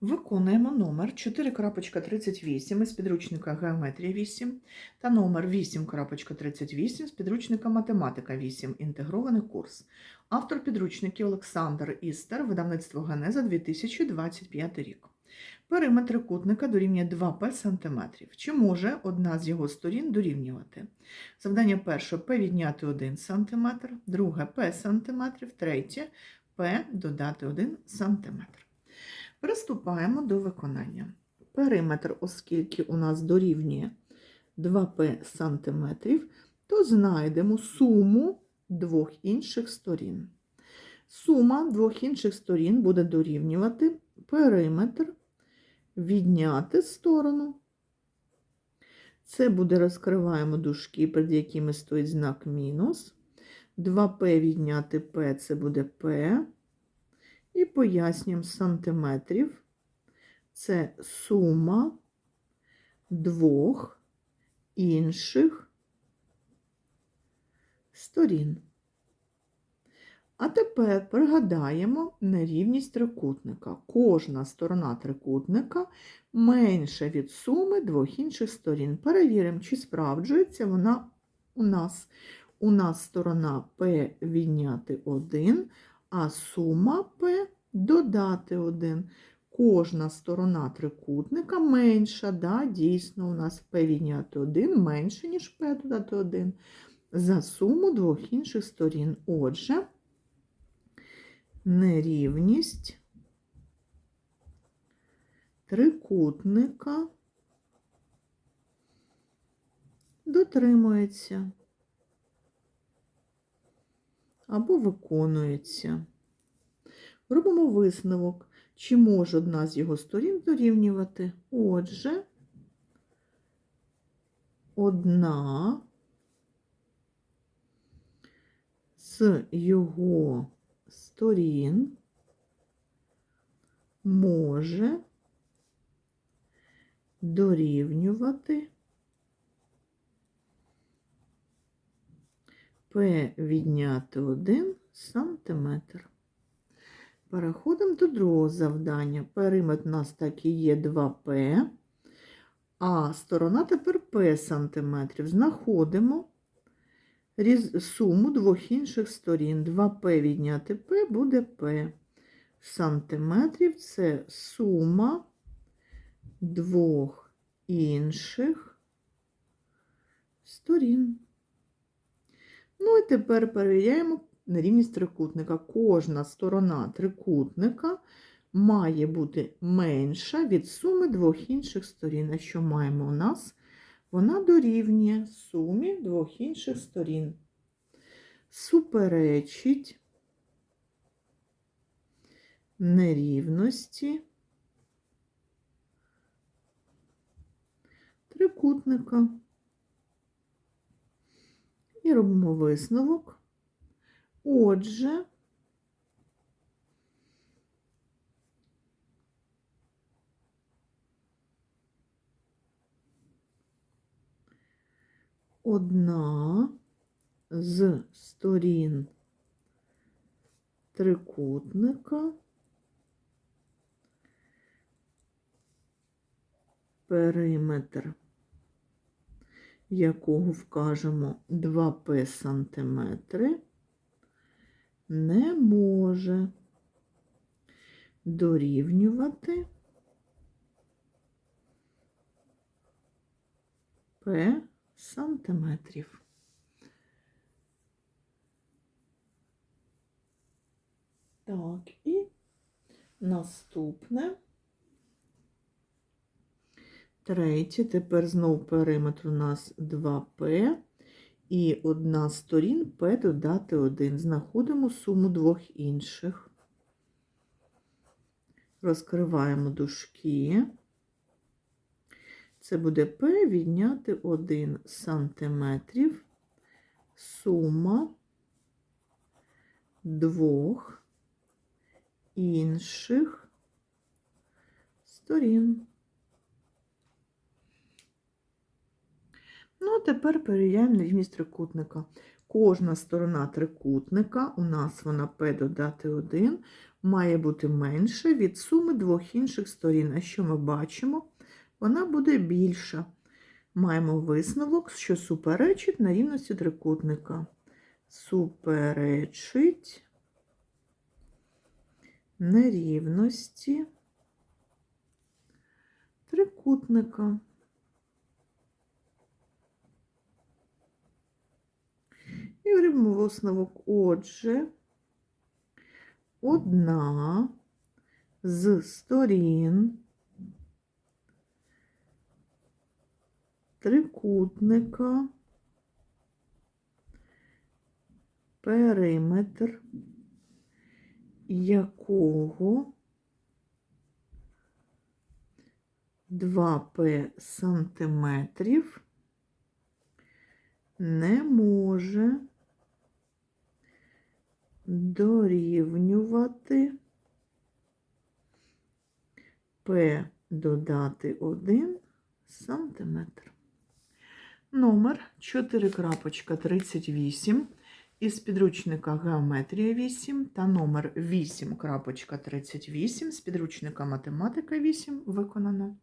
Виконуємо номер 4.38 із підручника Геометрія 8 та номер 8.38 з підручника Математика 8. Інтегрований курс. Автор підручників Олександр Істер, видавництво Генеза 2025 рік. Периметр трикутника дорівнює 2п см. Чи може одна з його сторін дорівнювати? Завдання перше П відняти 1 см, друге П см, третє П додати 1 см. Приступаємо до виконання. Периметр, оскільки у нас дорівнює 2П сантиметрів, то знайдемо суму двох інших сторін. Сума двох інших сторін буде дорівнювати периметр відняти сторону. Це буде розкриваємо дужки, перед якими стоїть знак мінус. 2П відняти П це буде П. І пояснюємо сантиметрів. Це сума двох інших сторін. А тепер пригадаємо нерівність трикутника. Кожна сторона трикутника менша від суми двох інших сторін. Перевіримо, чи справджується вона у нас. У нас сторона P відняти 1, а сума P додати 1. Кожна сторона трикутника менша, да, дійсно, у нас P відняти 1 менше, ніж P додати 1, за суму двох інших сторін. Отже, нерівність трикутника дотримується або виконується. Робимо висновок, чи може одна з його сторін дорівнювати. Отже, одна з його сторін може дорівнювати П відняти 1 сантиметр. Переходимо до другого завдання. Периметр у нас так і є 2П, а сторона тепер П сантиметрів. Знаходимо суму двох інших сторін. 2П відняти П буде П. Сантиметрів це сума двох інших сторін. Ну і тепер перевіряємо нерівність трикутника. Кожна сторона трикутника має бути менша від суми двох інших сторін. А що маємо у нас? Вона дорівнює сумі двох інших сторін. Суперечить нерівності трикутника. І робимо висновок. Отже, одна з сторін трикутника периметр якого вкажемо 2П сантиметри, не може дорівнювати П сантиметрів. Так, і наступне. Третє, тепер знову периметр у нас 2П і одна з сторін П додати 1. Знаходимо суму двох інших. Розкриваємо дужки. Це буде П відняти 1 сантиметрів. Сума двох інших сторін. Ну, а тепер перевіряємо нерівність трикутника. Кожна сторона трикутника, у нас вона P додати 1, має бути менше від суми двох інших сторін. А що ми бачимо? Вона буде більша. Маємо висновок, що суперечить на рівності трикутника. Суперечить нерівності трикутника. І робимо висновок. Отже, одна з сторін трикутника периметр якого 2p сантиметрів не може дорівнювати p додати 1 сантиметр. Номер 4.38 із підручника Геометрія 8 та номер 8.38 з підручника Математика 8 виконано.